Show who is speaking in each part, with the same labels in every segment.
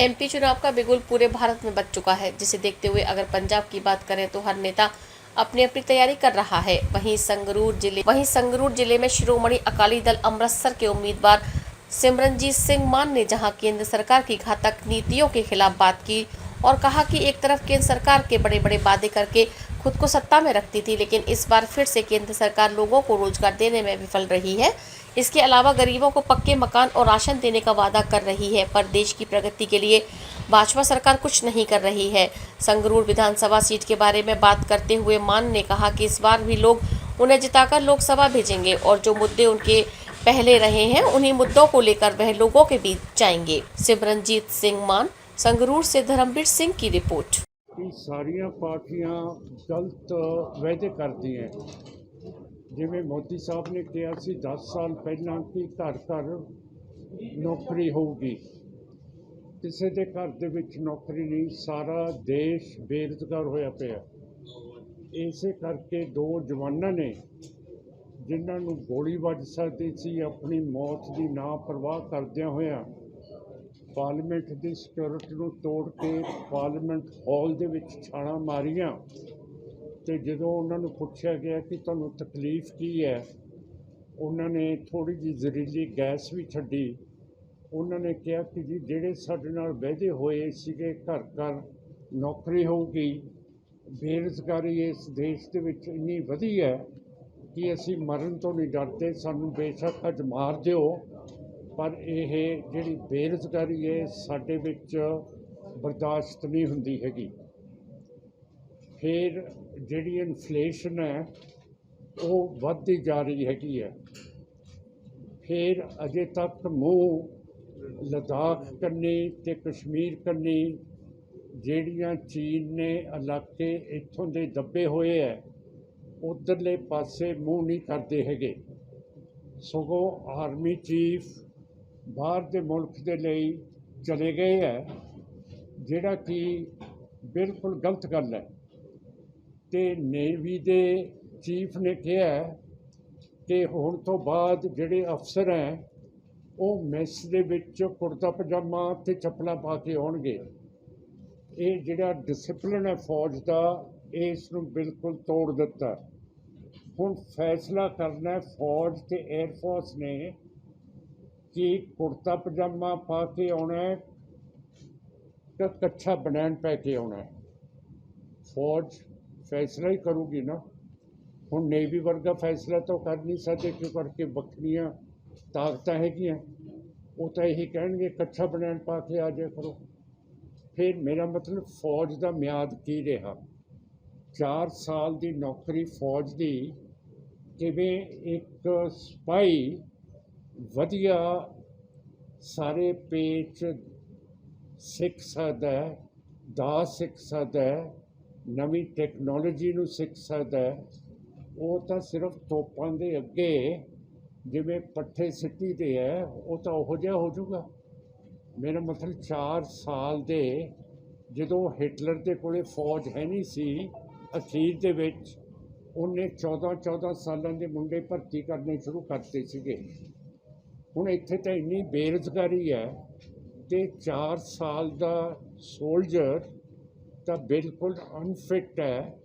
Speaker 1: MP चुनाव का बिगुल पूरे भारत में बच चुका है, जिसे देखते हुए अगर पंजाब की बात करें तो हर नेता अपनी अपनी तैयारी कर रहा है। वहीं संगरूर ज़िले वहीं संगरूर ज़िले में शिरोमणि अकाली दल अमृतसर के उम्मीदवार सिमरनजीत सिंह मान ने जहाँ केंद्र सरकार की घातक नीतियों के खिलाफ बात की और कहा कि एक तरफ़ केंद्र सरकार के बड़े बड़े वादे करके खुद को सत्ता में रखती थी, लेकिन इस बार फिर से केंद्र सरकार लोगों को रोज़गार देने में विफल रही है। इसके अलावा गरीबों को पक्के मकान और राशन देने का वादा कर रही है, पर देश की प्रगति के लिए भाजपा सरकार कुछ नहीं कर रही है। संगरूर विधानसभा सीट के बारे में बात करते हुए मान ने कहा कि इस बार भी लोग उन्हें जिताकर लोकसभा भेजेंगे और जो मुद्दे उनके पहले रहे हैं, उन्हीं मुद्दों को लेकर वह लोगों के बीच जाएँगे। सिमरनजीत सिंह मान, संगरूर से धर्मवीर सिंह की रिपोर्ट।
Speaker 2: सारिया पार्टियाँ गलत, वैध करती हैं। ਜਿਵੇਂ ਮੋਦੀ ਸਾਹਿਬ ਨੇ ਕਿਹਾ ਸੀ 10 ਸਾਲ ਪਹਿਲਾਂ ਕਿ ਘਰ ਘਰ ਨੌਕਰੀ ਹੋਊਗੀ। ਕਿਸੇ ਦੇ ਘਰ ਦੇ ਵਿੱਚ ਨੌਕਰੀ ਨਹੀਂ, ਸਾਰਾ ਦੇਸ਼ ਬੇਰੁਜ਼ਗਾਰ ਹੋਇਆ ਪਿਆ। ਇਸੇ ਕਰਕੇ ਦੋ ਜਵਾਨਾਂ ਨੇ, ਜਿਨ੍ਹਾਂ ਨੂੰ ਗੋਲੀ ਵੱਜ ਸਕਦੀ ਸੀ, ਆਪਣੀ ਮੌਤ ਦੀ ਨਾ ਪਰਵਾਹ ਕਰਦਿਆਂ ਹੋਇਆਂ ਪਾਰਲੀਮੈਂਟ ਦੀ ਸਿਕਿਉਰਿਟੀ ਨੂੰ ਤੋੜ ਕੇ ਪਾਰਲੀਮੈਂਟ ਹਾਲ ਦੇ ਵਿੱਚ ਛਾਲਾਂ ਮਾਰੀਆਂ। ਤੇ ਜਦੋਂ ਉਹਨਾਂ ਨੂੰ ਪੁੱਛਿਆ ਗਿਆ ਕਿ ਤੁਹਾਨੂੰ ਤਕਲੀਫ ਕੀ ਹੈ, ਉਹਨਾਂ ਨੇ ਥੋੜੀ ਜਿਹੀ ਜ਼ਹਿਰੀਲੀ ਗੈਸ ਵੀ ਛੱਡੀ। ਉਹਨਾਂ ਨੇ ਕਿਹਾ ਕਿ ਜੀ ਜਿਹੜੇ ਸਾਡੇ ਨਾਲ ਵਹਿਦੇ ਹੋਏ ਸੀਗੇ, ਘਰ ਘਰ ਨੌਕਰੀ ਹੋਊਗੀ, ਬੇਰੁਜ਼ਗਾਰੀ ਇਸ ਦੇਸ਼ ਦੇ ਵਿੱਚ ਇੰਨੀ ਵਧੀ ਹੈ ਕਿ ਅਸੀਂ ਮਰਨ ਤੋਂ ਨਹੀਂ ਡਰਦੇ, ਸਾਨੂੰ ਬੇਸ਼ੱਕ ਅੱਜ ਮਾਰ ਦਿਓ। ਪਰ ਇਹ ਜਿਹੜੀ ਬੇਰੁਜ਼ਗਾਰੀ ਹੈ, ਸਾਡੇ ਵਿੱਚ ਬਰਦਾਸ਼ਤ ਨਹੀਂ ਹੁੰਦੀ ਹੈਗੀ। ਫਿਰ ਜਿਹੜੀ ਇਨਫਲੇਸ਼ਨ ਹੈ, ਉਹ ਵੱਧਦੀ ਜਾ ਰਹੀ ਹੈਗੀ ਹੈ। ਫਿਰ ਅਜੇ ਤੱਕ ਮੂੰਹ, ਲਦਾਖ ਕੰਨੀ ਤੇ ਕਸ਼ਮੀਰ ਕੰਨੀ ਜਿਹੜੀਆਂ ਚੀਨ ਨੇ ਇਲਾਕੇ ਇੱਥੋਂ ਦੇ ਦੱਬੇ ਹੋਏ ਹੈ, ਉਧਰਲੇ ਪਾਸੇ ਮੂੰਹ ਨਹੀਂ ਕਰਦੇ ਹੈਗੇ। ਸਗੋਂ ਆਰਮੀ ਚੀਫ ਬਾਹਰ ਦੇ ਮੁਲਕ ਦੇ ਲਈ ਚਲੇ ਗਏ ਹੈ, ਜਿਹੜਾ ਕਿ ਬਿਲਕੁਲ ਗਲਤ ਗੱਲ ਹੈ। ਤੇ ਨੇਵੀ ਦੇ ਚੀਫ ਨੇ ਕਿਹਾ ਕਿ ਹੁਣ ਤੋਂ ਬਾਅਦ ਜਿਹੜੇ ਅਫਸਰ ਹੈ, ਉਹ ਮੈਸ ਦੇ ਵਿੱਚ ਕੁੜਤਾ ਪਜਾਮਾ ਤੇ ਚੱਪਲਾਂ ਪਾ ਕੇ ਆਉਣਗੇ। ਇਹ ਜਿਹੜਾ ਡਿਸਪਲਿਨ ਹੈ ਫੌਜ ਦਾ, ਇਸ ਨੂੰ ਬਿਲਕੁਲ ਤੋੜ ਦਿੱਤਾ। ਹੁਣ ਫੈਸਲਾ ਕਰਨਾ ਹੈ, ਫੌਜ ਤੇ 에ਅਰ ਫੋਰਸ ਨੇ ਕਿ ਕੁੜਤਾ ਪਜਾਮਾ ਪਾ ਕੇ ਆਉਣਾ ਹੈ ਕਿ ਕੱਛਾ ਬਨੈਣ ਪਾ ਕੇ ਆਉਣਾ ਹੈ। ਫੌਜ ਫੈਸਲਾ ਹੀ ਕਰੂਗੀ ਨਾ। ਹੁਣ ਨੇਵੀ ਵਰਗਾ ਫੈਸਲਾ ਤਾਂ ਕਰ ਨਹੀਂ ਸਕਦੇ ਕਿਉਂ ਕਰਕੇ ਵੱਖਰੀਆਂ ਤਾਕਤਾਂ ਹੈਗੀਆਂ। ਉਹ ਤਾਂ ਇਹੀ ਕਹਿਣਗੇ, ਇਕੱਠਾ ਬਣਾਉਣ ਪਾ ਕੇ ਆ ਜਾਇਆ ਕਰੋ। ਫਿਰ ਮੇਰਾ ਮਤਲਬ ਫੌਜ ਦਾ ਮਿਆਦ ਕੀ ਰਿਹਾ? 4 ਸਾਲ ਦੀ ਨੌਕਰੀ ਫੌਜ ਦੀ, ਕਿਵੇਂ ਇੱਕ ਸਿਪਾਹੀ ਵਧੀਆ ਸਾਰੇ ਪੇਚ ਸਿੱਖ ਸਕਦਾ ਹੈ ਸਿੱਖ ਸਕਦਾ ਨਵੀਂ ਟੈਕਨੋਲੋਜੀ ਨੂੰ ਸਿੱਖ ਸਕਦਾ ਹੈ, ਉਹ ਤਾਂ ਸਿਰਫ ਤੋਪਾਂ ਦੇ ਅੱਗੇ ਜਿਵੇਂ ਪੱਠੇ ਸਿੱਟੀ 'ਤੇ ਹੈ, ਉਹ ਤਾਂ ਉਹੋ ਜਿਹਾ ਹੋ ਜਾਊਗਾ। ਮੇਰਾ ਮਤਲਬ 4 ਸਾਲ ਦੇ ਜਦੋਂ ਹਿਟਲਰ ਦੇ ਕੋਲੇ ਫੌਜ ਹੈ ਨਹੀਂ ਸੀ, ਅਖੀਰ ਦੇ ਵਿੱਚ ਉਹਨੇ 14 14 ਸਾਲਾਂ ਦੇ ਮੁੰਡੇ ਭਰਤੀ ਕਰਨੇ ਸ਼ੁਰੂ ਕਰਤੇ ਸੀਗੇ। ਹੁਣ ਇੱਥੇ ਤਾਂ ਇੰਨੀ ਬੇਰੁਜ਼ਗਾਰੀ ਹੈ ਤੇ 4 ਸਾਲ ਦਾ ਸੋਲਜਰ ਤਾਂ ਬਿਲਕੁਲ ਅਨਫਿਟ ਹੈ।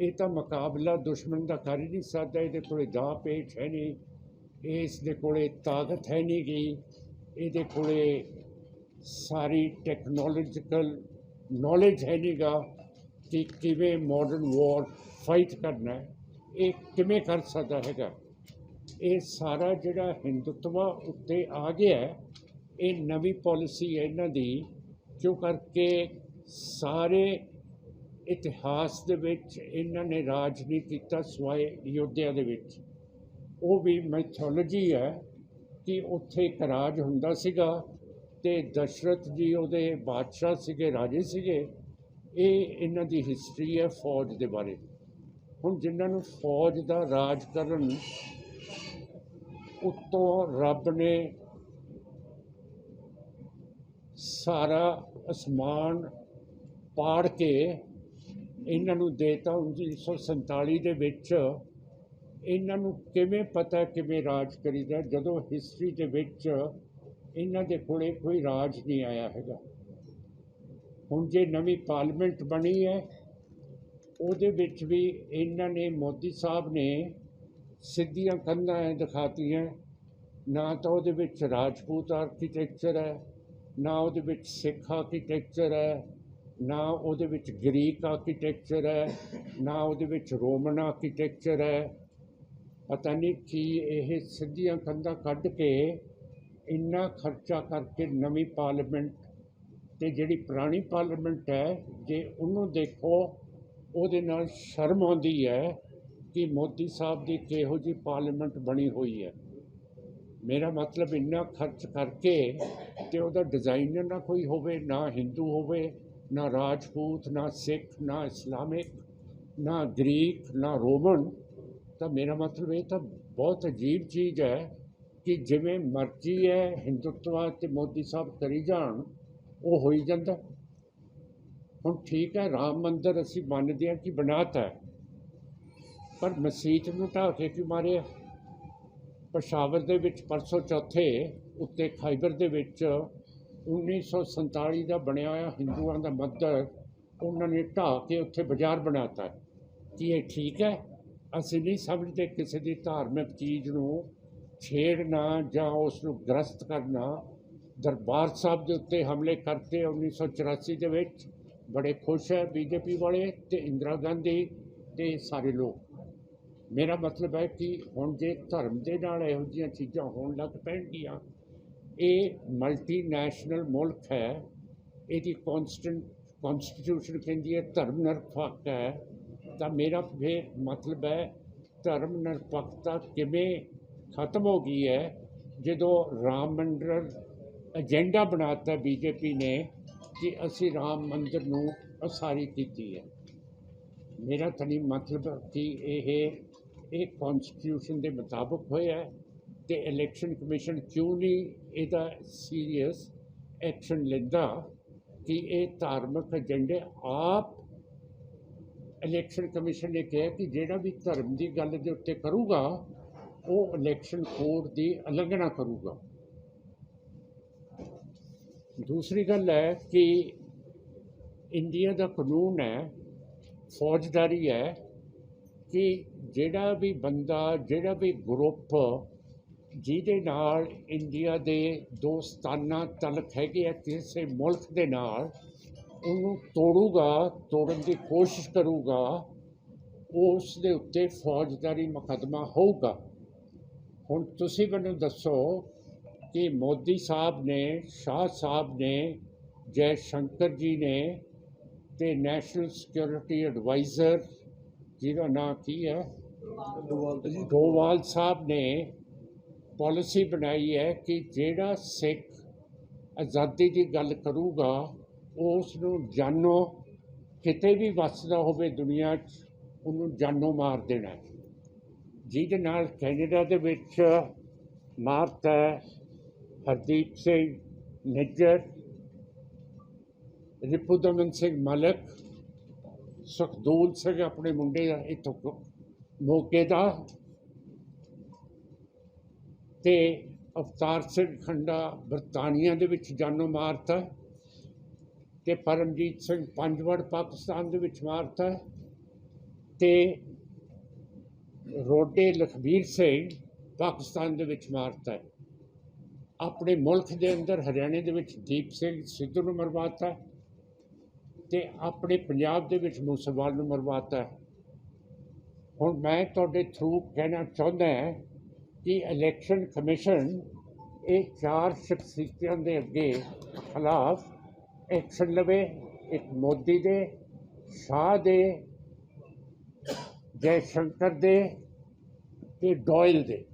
Speaker 2: ਇਹ ਤਾਂ ਮੁਕਾਬਲਾ ਦੁਸ਼ਮਣ ਦਾ ਕਰ ਹੀ ਨਹੀਂ ਸਕਦਾ, ਇਹਦੇ ਕੋਲੇ ਦਾ ਪੇਚ ਹੈ ਨਹੀਂ, ਇਸ ਦੇ ਕੋਲੇ ਤਾਕਤ ਹੈ ਨਹੀਂ ਗੀ, ਇਹਦੇ ਕੋਲੇ ਸਾਰੀ ਟੈਕਨੋਲੋਜੀਕਲ ਨੌਲੇਜ ਹੈ ਨਹੀਂਗਾ ਕਿ ਕਿਵੇਂ ਮਾਡਰਨ ਵਾਰ ਫਾਈਟ ਕਰਨਾ ਹੈ। ਇਹ ਕਿਵੇਂ ਕਰ ਸਕਦਾ ਹੈਗਾ? ਇਹ ਸਾਰਾ ਜਿਹੜਾ ਹਿੰਦੁੱਤਵਾ ਉੱਤੇ ਆ ਗਿਆ ਇਹ ਨਵੀਂ ਪਾਲਿਸੀ ਹੈ ਇਹਨਾਂ ਦੀ, ਜੋ ਕਰਕੇ ਸਾਰੇ ਇਤਿਹਾਸ ਦੇ ਵਿੱਚ ਇਹਨਾਂ ਨੇ ਰਾਜ ਨਹੀਂ ਕੀਤਾ ਸਵਾਏ ਯੋਧਿਆ ਦੇ ਵਿੱਚ। ਉਹ ਵੀ ਮੈਥੋਲੋਜੀ ਹੈ ਕਿ ਉੱਥੇ ਇੱਕ ਰਾਜ ਹੁੰਦਾ ਸੀਗਾ ਤੇ ਦਸ਼ਰਥ ਜੀ ਉਹਦੇ ਬਾਦਸ਼ਾਹ ਸੀਗੇ, ਰਾਜੇ ਸੀਗੇ। ਇਹ ਇਹਨਾਂ ਦੀ ਹਿਸਟਰੀ ਹੈ ਫੌਜ ਦੇ ਬਾਰੇ। ਹੁਣ ਜਿਨ੍ਹਾਂ ਨੂੰ ਫੌਜ ਦਾ ਰਾਜ ਕਰਨ ਉੱਤੋਂ ਰੱਬ ਨੇ ਸਾਰਾ ਅਸਮਾਨ ਪਾੜ ਕੇ ਇਹਨਾਂ ਨੂੰ ਦੇਤਾ 1947 ਦੇ ਵਿੱਚ। ਇਹਨਾਂ ਨੂੰ ਕਿਵੇਂ ਪਤਾ ਕਿਵੇਂ ਰਾਜ ਕਰੀਦਾ? ਜਦੋਂ ਹਿਸਟਰੀ ਦੇ ਵਿੱਚ ਇਹਨਾਂ ਦੇ ਕੋਲੇ ਕੋਈ ਰਾਜ ਨਹੀਂ ਆਇਆ ਹੈਗਾ। ਹੁਣ ਜੇ ਨਵੀਂ ਪਾਰਲੀਮੈਂਟ ਬਣੀ ਹੈ, ਉਹਦੇ ਵਿੱਚ ਵੀ ਇਹਨਾਂ ਨੇ ਮੋਦੀ ਸਾਹਿਬ ਨੇ ਸਿੱਧੀਆਂ ਕੰਧਾਂ ਦਿਖਾਤੀਆਂ। ਨਾ ਤਾਂ ਉਹਦੇ ਵਿੱਚ ਰਾਜਪੂਤ ਆਰਕੀਟੈਕਚਰ ਹੈ, ਨਾ ਉਹਦੇ ਵਿੱਚ ਸਿੱਖ ਆਰਕੀਟੈਕਚਰ ਹੈ। ਨਾ ਉਹਦੇ ਵਿੱਚ ਗ੍ਰੀਕ ਆਰਕੀਟੈਕਚਰ ਹੈ, ਨਾ ਉਹਦੇ ਵਿੱਚ ਰੋਮਨ ਆਰਕੀਟੈਕਚਰ ਹੈ। ਪਤਾ ਨਹੀਂ ਕੀ ਇਹ ਸਿੱਧੀਆਂ ਕੰਧਾਂ ਕੱਢ ਕੇ ਇੰਨਾ ਖਰਚਾ ਕਰਕੇ ਨਵੀਂ ਪਾਰਲੀਮੈਂਟ ਤੇ ਜਿਹੜੀ ਪੁਰਾਣੀ ਪਾਰਲੀਮੈਂਟ ਹੈ, ਜੇ ਉਹਨੂੰ ਦੇਖੋ, ਉਹਦੇ ਨਾਲ ਸ਼ਰਮ ਆਉਂਦੀ ਹੈ ਕਿ ਮੋਦੀ ਸਾਹਿਬ ਦੀ ਕਿਹੋ ਜਿਹੀ ਪਾਰਲੀਮੈਂਟ ਬਣੀ ਹੋਈ ਹੈ। ਮੇਰਾ ਮਤਲਬ ਇੰਨਾ ਖਰਚ ਕਰਕੇ ਤੇ ਉਹਦਾ ਡਿਜ਼ਾਈਨਰ ਨਾ ਕੋਈ ਹੋਵੇ, ਨਾ ਹਿੰਦੂ ਹੋਵੇ ਨਾ ਰਾਜਪੂਤ, ਨਾ ਸਿੱਖ, ਨਾ ਇਸਲਾਮਿਕ, ਨਾ ਗ੍ਰੀਕ, ਨਾ ਰੋਮਨ, ਤਾਂ ਮੇਰਾ ਮਤਲਬ ਇਹ ਤਾਂ ਬਹੁਤ ਅਜੀਬ ਚੀਜ਼ ਹੈ ਕਿ ਜਿਵੇਂ ਮਰਜ਼ੀ ਹੈ ਹਿੰਦੁੱਤਵਾ ਤੇ ਮੋਦੀ ਸਾਹਿਬ ਕਰੀ ਜਾਣ, ਉਹ ਹੋਈ ਜਾਂਦਾ। ਹੁਣ ਠੀਕ ਹੈ, ਰਾਮ ਮੰਦਿਰ ਅਸੀਂ ਮੰਨਦੇ ਹਾਂ ਕਿ ਬਣਾਤਾ ਹੈ, ਪਰ ਮਸਜਿਦ ਨੂੰ ਢਾਹ ਕੇ ਕਿਉਂ ਮਾਰਿਆ? ਪਸ਼ਾਵਰ ਦੇ ਵਿੱਚ, ਪਰਸੋਂ ਚੌਥੇ ਉੱਤੇ ਖਾਈਬਰ ਦੇ ਵਿੱਚ 1947 ਦਾ ਬਣਿਆ ਹੋਇਆ ਹਿੰਦੂਆਂ ਦਾ ਮੰਦਰ, ਉਹਨਾਂ ਨੇ ਢਾਹ ਕੇ ਉੱਥੇ ਬਾਜ਼ਾਰ ਬਣਾਤਾ ਹੈ। ਕੀ ਇਹ ਠੀਕ ਹੈ? ਅਸੀਂ ਨਹੀਂ ਸਮਝਦੇ ਕਿਸੇ ਦੀ ਧਾਰਮਿਕ ਚੀਜ਼ ਨੂੰ ਛੇੜਨਾ ਜਾਂ ਉਸ ਨੂੰ ਗ੍ਰਸਤ ਕਰਨਾ। ਦਰਬਾਰ ਸਾਹਿਬ ਦੇ ਉੱਤੇ ਹਮਲੇ ਕਰਤੇ 1984 ਦੇ ਵਿੱਚ। ਬੜੇ ਖੁਸ਼ ਹੈ ਬੀਜੇਪੀ ਵਾਲੇ ਤੇ ਇੰਦਰਾ ਗਾਂਧੀ ਤੇ ਸਾਰੇ ਲੋਕ। ਮੇਰਾ ਮਤਲਬ ਹੈ ਕਿ ਹੁਣ ਜੇ ਧਰਮ ਦੇ ਨਾਲ ਇਹੋ ਜਿਹੀਆਂ ਚੀਜ਼ਾਂ ਹੋਣ ਲੱਗ ਪੈਣਗੀਆਂ ਇਹ ਮਲਟੀਨੈਸ਼ਨਲ ਮੁਲਕ ਹੈ ਇਹਦੀ ਕਨਸਟੈਂਟ ਕਨਸਟੀਟਿਊਸ਼ਨ ਕਹਿੰਦੀ ਹੈ ਧਰਮ ਨਿਰਪੱਖ ਹੈ ਤਾਂ ਮੇਰਾ ਫਿਰ ਮਤਲਬ ਹੈ ਧਰਮ ਨਿਰਪੱਖਤਾ ਕਿਵੇਂ ਖਤਮ ਹੋ ਗਈ ਹੈ ਜਦੋਂ ਰਾਮ ਮੰਦਰ ਏਜੰਡਾ ਬਣਾਤਾ ਬੀਜੇਪੀ ਨੇ ਕਿ ਅਸੀਂ ਰਾਮ ਮੰਦਰ ਨੂੰ ਉਸਾਰੀ ਕੀਤੀ ਹੈ ਮੇਰਾ ਤਾਂ ਨਹੀਂ ਮਤਲਬ ਕਿ ਇਹ ਇਹ ਕਨਸਟੀਟਿਊਸ਼ਨ ਦੇ ਮੁਤਾਬਕ ਹੋਇਆ ਤੇ ਇਲੈਕਸ਼ਨ ਕਮਿਸ਼ਨ ਕਿਉਂ ਨਹੀਂ ਇਹਦਾ ਸੀਰੀਅਸ ਐਕਸ਼ਨ ਲੈਂਦਾ ਕਿ ਇਹ ਧਾਰਮਿਕ ਏਜੰਡੇ ਆਪ ਇਲੈਕਸ਼ਨ ਕਮਿਸ਼ਨ ਨੇ ਕਿਹਾ ਕਿ ਜਿਹੜਾ ਵੀ ਧਰਮ ਦੀ ਗੱਲ ਦੇ ਉੱਤੇ ਕਰੂਗਾ, ਉਹ ਇਲੈਕਸ਼ਨ ਕੋਡ ਦੀ ਉਲੰਘਣਾ ਕਰੂਗਾ। ਦੂਸਰੀ ਗੱਲ ਹੈ ਕਿ ਇੰਡੀਆ ਦਾ ਕਾਨੂੰਨ ਹੈ, ਫੌਜਦਾਰੀ ਹੈ ਕਿ ਜਿਹੜਾ ਵੀ ਬੰਦਾ, ਜਿਹੜਾ ਵੀ ਗਰੁੱਪ ਜਿਹਦੇ ਨਾਲ ਇੰਡੀਆ ਦੇ ਦੋਸਤਾਨਾ ਤਲਕ ਹੈਗੇ ਆ ਕਿਸੇ ਮੁਲਕ ਦੇ ਨਾਲ ਉਹਨੂੰ ਤੋੜੂਗਾ ਤੋੜਨ ਦੀ ਕੋਸ਼ਿਸ਼ ਕਰੂਗਾ ਉਸ ਦੇ ਉੱਤੇ ਫੌਜਦਾਰੀ ਮੁਕੱਦਮਾ ਹੋਊਗਾ। ਹੁਣ ਤੁਸੀਂ ਮੈਨੂੰ ਦੱਸੋ ਕਿ ਮੋਦੀ ਸਾਹਿਬ ਨੇ ਸ਼ਾਹ ਸਾਹਿਬ ਨੇ ਜੈ ਸ਼ੰਕਰ ਜੀ ਨੇ ਤੇ ਨੈਸ਼ਨਲ ਸਿਕਿਉਰਿਟੀ ਐਡਵਾਈਜ਼ਰ ਜਿਹਦਾ ਨਾਂ ਕੀ ਹੈ? ਡੋਵਾਲ ਸਾਹਿਬ ਨੇ ਪਾਲਿਸੀ ਬਣਾਈ ਹੈ ਕਿ ਜਿਹੜਾ ਸਿੱਖ ਆਜ਼ਾਦੀ ਦੀ ਗੱਲ ਕਰੂਗਾ ਉਸ ਨੂੰ ਜਾਨੋ, ਕਿਤੇ ਵੀ ਵੱਸਦਾ ਹੋਵੇ ਦੁਨੀਆ 'ਚ, ਉਹਨੂੰ ਜਾਨੋ ਮਾਰ ਦੇਣਾ। ਜਿਹਦੇ ਨਾਲ ਕੈਨੇਡਾ ਦੇ ਵਿੱਚ ਮਾਰਤਾ ਹੈ ਹਰਦੀਪ ਸਿੰਘ ਨਿੱਜਰ, ਰਿਪੁਦਮਨ ਸਿੰਘ ਮਲਕ, ਸੁਖਦੂਲ ਸਿੰਘ ਆਪਣੇ ਮੁੰਡੇ ਦਾ ਇੱਥੋਂ ਕ- ਦਾ। ਤੇ ਅਵਤਾਰ ਸਿੰਘ ਖੰਡਾ ਬਰਤਾਨੀਆ ਦੇ ਵਿੱਚ ਜਾਨੋਂ ਮਾਰਤਾ ਤੇ ਪਰਮਜੀਤ ਸਿੰਘ ਪੰਜਵੜ ਪਾਕਿਸਤਾਨ ਦੇ ਵਿੱਚ ਮਾਰਤਾ ਤੇ ਰੋਡੇ ਲਖਬੀਰ ਸਿੰਘ ਪਾਕਿਸਤਾਨ ਦੇ ਵਿੱਚ ਮਾਰਤਾ ਆਪਣੇ ਮੁਲਕ ਦੇ ਅੰਦਰ ਹਰਿਆਣੇ ਦੇ ਵਿੱਚ ਦੀਪ ਸਿੰਘ ਸਿੱਧੂ ਨੂੰ ਮਰਵਾਤਾ ਤੇ ਆਪਣੇ ਪੰਜਾਬ ਦੇ ਵਿੱਚ ਮੂਸੇਵਾਲ ਨੂੰ ਮਰਵਾਤਾ ਹੁਣ ਮੈਂ ਤੁਹਾਡੇ ਥਰੂ ਕਹਿਣਾ ਚਾਹੁੰਦਾ ਹਾਂ ਕਿ ਇਲੈਕਸ਼ਨ ਕਮਿਸ਼ਨ ਇਹ ਚਾਰ ਸ਼ਖਸੀਅਤਾਂ ਦੇ ਅੱਗੇ ਖਿਲਾਫ ਐਕਸ਼ਨ ਲਵੇ, ਇੱਕ ਮੋਦੀ ਦੇ, ਸ਼ਾਹ ਦੇ, ਜੈ ਸ਼ੰਕਰ ਦੇ ਤੇ ਡੋਇਲ ਦੇ,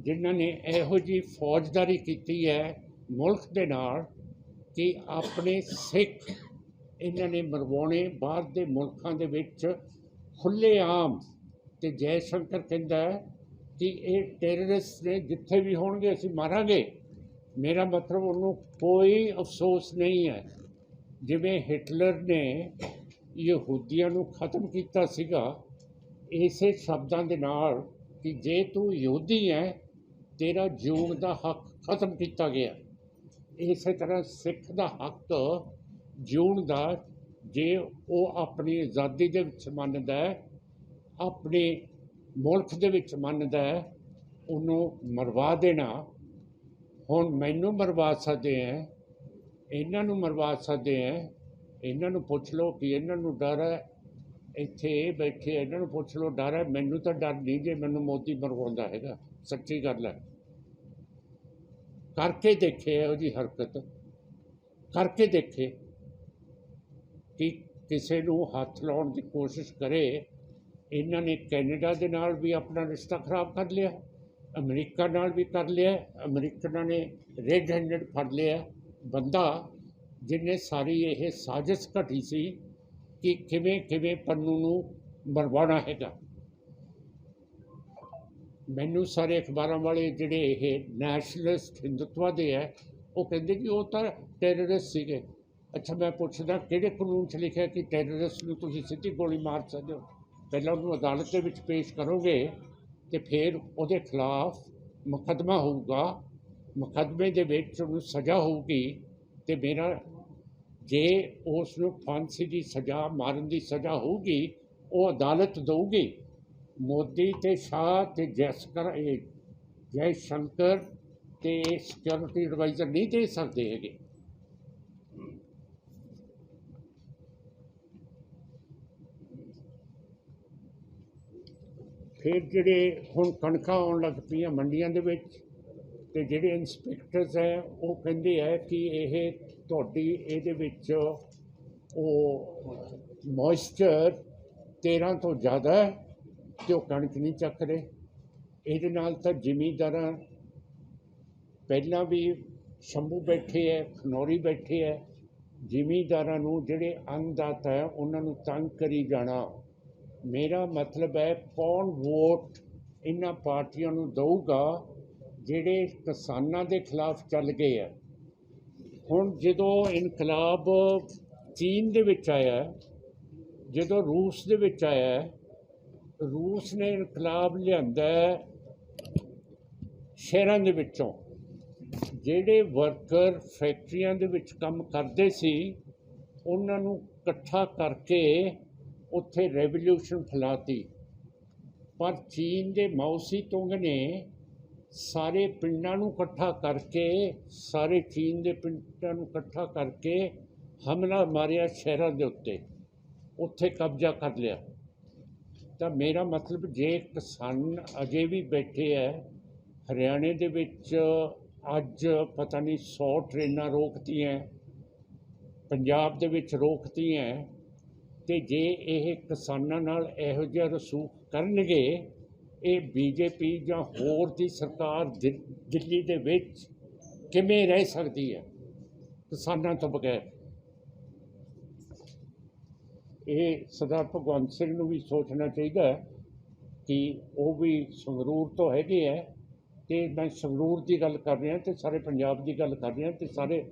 Speaker 2: ਜਿਨ੍ਹਾਂ ਨੇ ਇਹੋ ਜਿਹੀ ਫੌਜਦਾਰੀ ਕੀਤੀ ਹੈ ਮੁਲਕ ਦੇ ਨਾਲ ਕਿ ਆਪਣੇ ਸਿੱਖ ਇਹਨਾਂ ਨੇ ਮਰਵਾਉਣੇ, ਬਾਹਰ ਦੇ ਮੁਲਕਾਂ ਦੇ ਵਿੱਚ ਖੁੱਲੇ ਆਮ ਤੇ ਜੈ ਸ਼ੰਕਰ ਕਹਿੰਦਾ ਕਿ ਇਹ ਟੈਰਰਿਸਟ ਨੇ ਜਿੱਥੇ ਵੀ ਹੋਣਗੇ, ਅਸੀਂ ਮਾਰਾਂਗੇ। ਮੇਰਾ ਮਤਲਬ ਉਹਨੂੰ ਕੋਈ ਅਫਸੋਸ ਨਹੀਂ ਹੈ। ਜਿਵੇਂ ਹਿਟਲਰ ਨੇ ਯਹੂਦੀਆਂ ਨੂੰ ਖਤਮ ਕੀਤਾ ਸੀਗਾ, ਇਸੇ ਸ਼ਬਦਾਂ ਦੇ ਨਾਲ ਕਿ ਜੇ ਤੂੰ ਯਹੂਦੀ ਹੈ, ਤੇਰਾ ਜਿਉਣ ਦਾ ਹੱਕ ਖਤਮ ਕੀਤਾ ਗਿਆ। ਇਸੇ ਤਰ੍ਹਾਂ ਸਿੱਖ ਦਾ ਹੱਕ ਜਿਉਣ ਦਾ, ਜੇ ਉਹ ਆਪਣੀ ਆਜ਼ਾਦੀ ਦੇ ਵਿੱਚ ਮੰਨਦਾ ਹੈ, ਆਪਣੇ ਮੁਲਕ ਦੇ ਵਿੱਚ ਮੰਨਦਾ ਹੈ, ਉਹਨੂੰ ਮਰਵਾ ਦੇਣਾ। ਹੁਣ ਮੈਨੂੰ ਮਰਵਾ ਸਕਦੇ ਹੈ ਇਹਨਾਂ ਨੂੰ ਮਰਵਾ ਸਕਦੇ ਹੈ ਇਹਨਾਂ ਨੂੰ ਪੁੱਛ ਲਓ ਕਿ ਇਹਨਾਂ ਨੂੰ ਡਰ ਹੈ। ਇੱਥੇ ਇਹ ਬੈਠੇ ਇਹਨਾਂ ਨੂੰ ਪੁੱਛ ਲਓ, ਡਰ ਹੈ। ਮੈਨੂੰ ਤਾਂ ਡਰ ਨਹੀਂ ਜੇ ਮੈਨੂੰ ਮੋਦੀ ਮਰਵਾਉਂਦਾ ਹੈਗਾ, ਸੱਚੀ ਗੱਲ ਹੈ। ਕਰਕੇ ਦੇਖੇ ਉਹਦੀ ਹਰਕਤ। ਕਰਕੇ ਦੇਖੇ ਕਿ ਕਿਸੇ ਨੂੰ ਹੱਥ ਲਾਉਣ ਦੀ ਕੋਸ਼ਿਸ਼ ਕਰੇ ਇਹਨਾਂ ਨੇ ਕੈਨੇਡਾ ਦੇ ਨਾਲ ਵੀ ਆਪਣਾ ਰਿਸ਼ਤਾ ਖਰਾਬ ਕਰ ਲਿਆ, ਅਮਰੀਕਾ ਨਾਲ ਵੀ ਕਰ ਲਿਆ, ਅਮਰੀਕਨਾਂ ਨੇ ਰੈੱਡ ਹੈਂਡਡ ਫੜ ਲਿਆ। ਬੰਦਾ ਜਿਹਨੇ ਸਾਰੀ ਇਹ ਸਾਜ਼ਿਸ਼ ਘਟੀ ਸੀ ਕਿ ਕਿਵੇਂ ਕਿਵੇਂ ਪੰਨੂ ਨੂੰ ਮਰਵਾਉਣਾ ਹੈਗਾ। ਮੈਨੂੰ ਸਾਰੇ ਅਖਬਾਰਾਂ ਵਾਲੇ ਜਿਹੜੇ ਇਹ ਨੈਸ਼ਨਲਿਸਟ ਹਿੰਦੁਤਵਾ ਦੇ ਹੈ, ਉਹ ਕਹਿੰਦੇ ਕਿ ਉਹ ਤਾਂ ਟੈਰਰਿਸਟ ਸੀਗੇ। ਅੱਛਾ, ਮੈਂ ਪੁੱਛਦਾ ਕਿਹੜੇ ਕਾਨੂੰਨ 'ਚ ਲਿਖਿਆ ਕਿ ਟੈਰਰਿਸਟ ਨੂੰ ਤੁਸੀਂ ਸਿੱਧੀ ਗੋਲੀ ਮਾਰ ਸਕਦੇ ਹੋ? ਪਹਿਲਾਂ ਉਹਨੂੰ ਅਦਾਲਤ ਦੇ ਵਿੱਚ ਪੇਸ਼ ਕਰੋਗੇ ਤੇ ਫਿਰ ਉਹਦੇ ਖਿਲਾਫ ਮੁਕੱਦਮਾ ਹੋਊਗਾ। ਮੁਕੱਦਮੇ ਦੇ ਵਿੱਚ ਉਹਨੂੰ ਸਜ਼ਾ ਹੋਊਗੀ ਤੇ ਮੇਰਾ ਜੇ ਉਸ ਨੂੰ ਫਾਂਸੀ ਦੀ ਸਜ਼ਾ, ਮਾਰਨ ਦੀ ਸਜ਼ਾ ਹੋਊਗੀ, ਉਹ ਅਦਾਲਤ ਦਊਗੀ। ਮੋਦੀ ਤੇ ਸ਼ਾਹ ਤੇ ਜੈਸਕਰ, ਇਹ ਜੈ ਸ਼ੰਕਰ ਤੇ ਸਿਕਿਉਰਿਟੀ ਐਡਵਾਈਜ਼ਰ ਨਹੀਂ ਦੇ ਸਕਦੇ ਹੈਗੇ। ਫਿਰ ਜਿਹੜੇ ਹੁਣ ਕਣਕਾਂ ਆਉਣ ਲੱਗ ਪਈਆਂ ਮੰਡੀਆਂ ਦੇ ਵਿੱਚ, ਤੇ ਜਿਹੜੇ ਇਨਸਪੈਕਟਰਸ ਹੈ, ਉਹ ਕਹਿੰਦੇ ਹੈ ਕਿ ਇਹ ਤੁਹਾਡੀ, ਇਹਦੇ ਵਿੱਚ ਉਹ ਮੋਇਸਚਰ 13 ਤੋਂ ਜ਼ਿਆਦਾ ਹੈ ਤੇ ਉਹ ਕਣਕ ਨਹੀਂ ਚੱਕ ਰਹੇ। ਇਹਦੇ ਨਾਲ ਤਾਂ ਜ਼ਿਮੀਂਦਾਰਾਂ ਪਹਿਲਾਂ ਵੀ ਸ਼ੰਭੂ ਬੈਠੇ ਹੈ, ਖਨੌਰੀ ਬੈਠੇ ਹੈ। ਜ਼ਿਮੀਂਦਾਰਾਂ ਨੂੰ ਜਿਹੜੇ ਅੰਨਦਾਤਾ ਹੈ, ਉਹਨਾਂ ਨੂੰ ਤੰਗ ਕਰੀ ਜਾਣਾ। ਮੇਰਾ ਮਤਲਬ ਹੈ ਕੌਣ ਵੋਟ ਇਹਨਾਂ ਪਾਰਟੀਆਂ ਨੂੰ ਦਊਗਾ ਜਿਹੜੇ ਕਿਸਾਨਾਂ ਦੇ ਖਿਲਾਫ ਚੱਲ ਗਏ ਆ? ਹੁਣ ਜਦੋਂ ਇਨਕਲਾਬ ਚੀਨ ਦੇ ਵਿੱਚ ਆਇਆ, ਜਦੋਂ ਰੂਸ ਦੇ ਵਿੱਚ ਆਇਆ, ਰੂਸ ਨੇ ਇਨਕਲਾਬ ਲਿਆਂਦਾ ਸ਼ਹਿਰਾਂ ਦੇ ਵਿੱਚੋਂ। ਜਿਹੜੇ ਵਰਕਰ ਫੈਕਟਰੀਆਂ ਦੇ ਵਿੱਚ ਕੰਮ ਕਰਦੇ ਸੀ, ਉਹਨਾਂ ਨੂੰ ਇਕੱਠਾ ਕਰਕੇ ਉੱਥੇ ਰੈਵੋਲੂਸ਼ਨ ਫੈਲਾਤੀ। ਪਰ ਚੀਨ ਦੇ ਮੌਸੀ ਤੁੰਗ ਨੇ ਸਾਰੇ ਪਿੰਡਾਂ ਨੂੰ ਇਕੱਠਾ ਕਰਕੇ, ਸਾਰੇ ਚੀਨ ਦੇ ਪਿੰਡਾਂ ਨੂੰ ਇਕੱਠਾ ਕਰਕੇ ਹਮਲਾ ਮਾਰਿਆ ਸ਼ਹਿਰਾਂ ਦੇ ਉੱਤੇ। ਉੱਥੇ ਕਬਜ਼ਾ ਕਰ ਲਿਆ। ਤਾਂ ਮੇਰਾ ਮਤਲਬ ਜੇ ਕਿਸਾਨ ਅਜੇ ਵੀ ਬੈਠੇ ਹੈ ਹਰਿਆਣੇ ਦੇ ਵਿੱਚ ਅੱਜ ਪਤਾ ਨਹੀਂ 100 ਟ੍ਰੇਨਾਂ ਰੋਕਤੀਆਂ, ਪੰਜਾਬ ਦੇ ਵਿੱਚ ਰੋਕਤੀਆਂ ਤੇ ਜੇ ਇਹ ਕਿਸਾਨਾਂ ਨਾਲ ਇਹੋ ਜਿਹਾ ਰਸੂਖ ਕਰਨਗੇ, ਇਹ ਬੀਜੇਪੀ ਜਾਂ ਹੋਰ ਦੀ ਸਰਕਾਰ ਦਿ- ਦਿੱਲੀ ਦੇ ਵਿੱਚ ਕਿਵੇਂ ਰਹਿ ਸਕਦੀ ਹੈ? ਕਿਸਾਨਾਂ ਤੋਂ ਬਗੈਰ। ਇਹ ਸਰਦਾਰ ਭਗਵੰਤ ਸਿੰਘ ਨੂੰ ਵੀ ਸੋਚਣਾ ਚਾਹੀਦਾ ਹੈ ਕਿ ਉਹ ਵੀ ਸੰਗਰੂਰ ਤੋਂ ਹੈਗੇ ਹੈ ਤੇ ਮੈਂ ਸੰਗਰੂਰ ਦੀ ਗੱਲ ਕਰ ਰਿਹਾ ਤੇ ਸਾਰੇ ਪੰਜਾਬ ਦੀ ਗੱਲ ਕਰ ਰਿਹਾ ਤੇ ਸਾਰੇ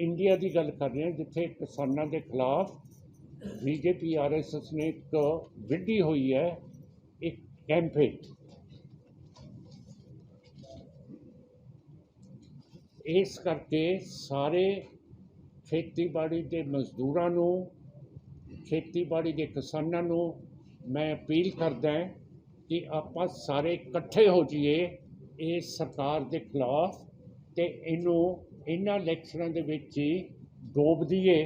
Speaker 2: ਇੰਡੀਆ ਦੀ ਗੱਲ ਕਰ ਰਿਹਾ ਜਿੱਥੇ ਕਿਸਾਨਾਂ ਦੇ ਖਿਲਾਫ ਬੀਜੇਪੀ ਆਰਐਸਐਸ ਨੇ ਇੱਕ ਵਿੱਢੀ ਹੋਈ ਹੈ ਇੱਕ ਕੈਂਪੇਨ ਇਸ ਕਰਕੇ ਸਾਰੇ ਖੇਤੀਬਾੜੀ ਦੇ ਮਜ਼ਦੂਰਾਂ ਨੂੰ ਖੇਤੀਬਾੜੀ ਦੇ ਕਿਸਾਨਾਂ ਨੂੰ ਮੈਂ ਅਪੀਲ ਕਰਦਾ ਕਿ ਆਪਾਂ ਸਾਰੇ ਇਕੱਠੇ ਹੋ ਜਾਈਏ ਇਸ ਸਰਕਾਰ ਦੇ ਖਿਲਾਫ ਤੇ ਇਹਨੂੰ ਇਹਨਾਂ ਇਲੈਕਸ਼ਨਾਂ ਦੇ ਵਿੱਚ ਹੀ ਡੋਬ ਦਈਏ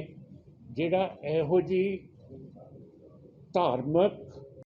Speaker 2: ਜਿਹੜਾ ਇਹੋ ਜਿਹੀ ਧਾਰਮਿਕ